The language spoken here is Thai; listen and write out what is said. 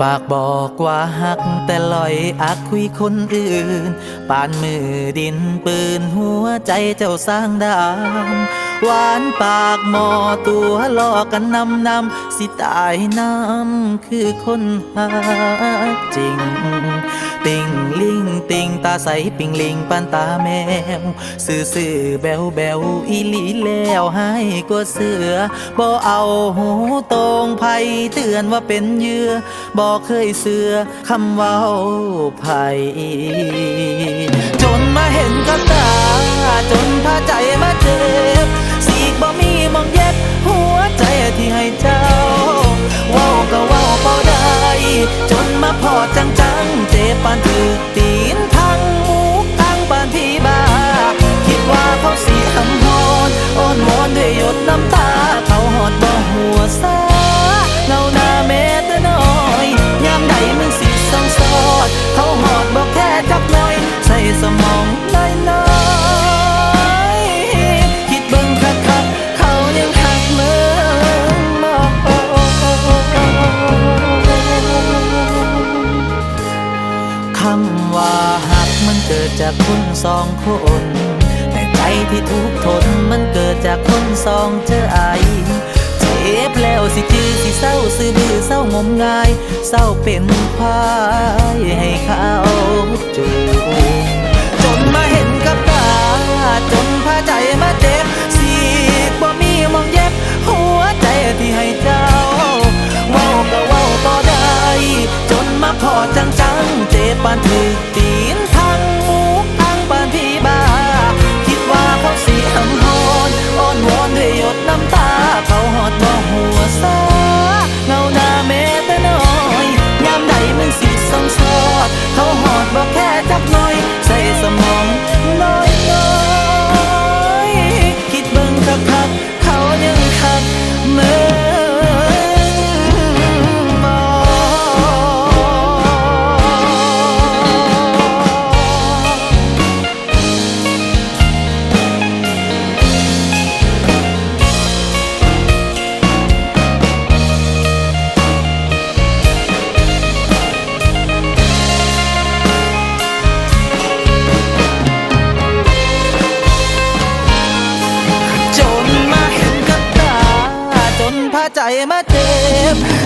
ปากบอกว่าหักแต่ลอยอักคุยคนอื่น ปานมือดินปืนหัวใจเจ้าสร้างดามหวานปากหมอตัวลอกันนำนำสิตายน้ำคือคนหักจริง ติงลิงติงตาใสปิงลิงปานตาแมวซื่อซื่อแบวแบวอีหลีแล้วให้กวเสือบ่เอาหูตรงไผเตือนว่าเป็นเยื่อบ่เคยเสือคำเว้าไผจนมาเห็นกับตาจนพาใจมาเจ็บ อนด้วยหยดน้ำตา เขาหอดบ่หัวซาเงาหน้าเม็ดน้อยยามใดมึงสิสองสอด เขาหอดบ่แค่จักหน่อย ใส่สมองน้อยน้อยคิดเบิ่งคักคักเขายังคักเมืองมคำว่าหักมันเกิดจากคนสองคน แต่ใจที่ทุกทนมันเกิด องเจอไอเจ็บแล้วสิจือสิเศร้าซื้อบื้อเศร้างมงาย เศร้าเป็นควายให้เขาจูงจนมาเห็นกับตา จนพาใจมาเจ็บสีกบ่มีมองเย็บ หัวใจที่ให้เจ้าเว้าก็เว้าต่อได้ จนมาพอจังจังๆเจ็บปานถือตี ใจมาเจ็บ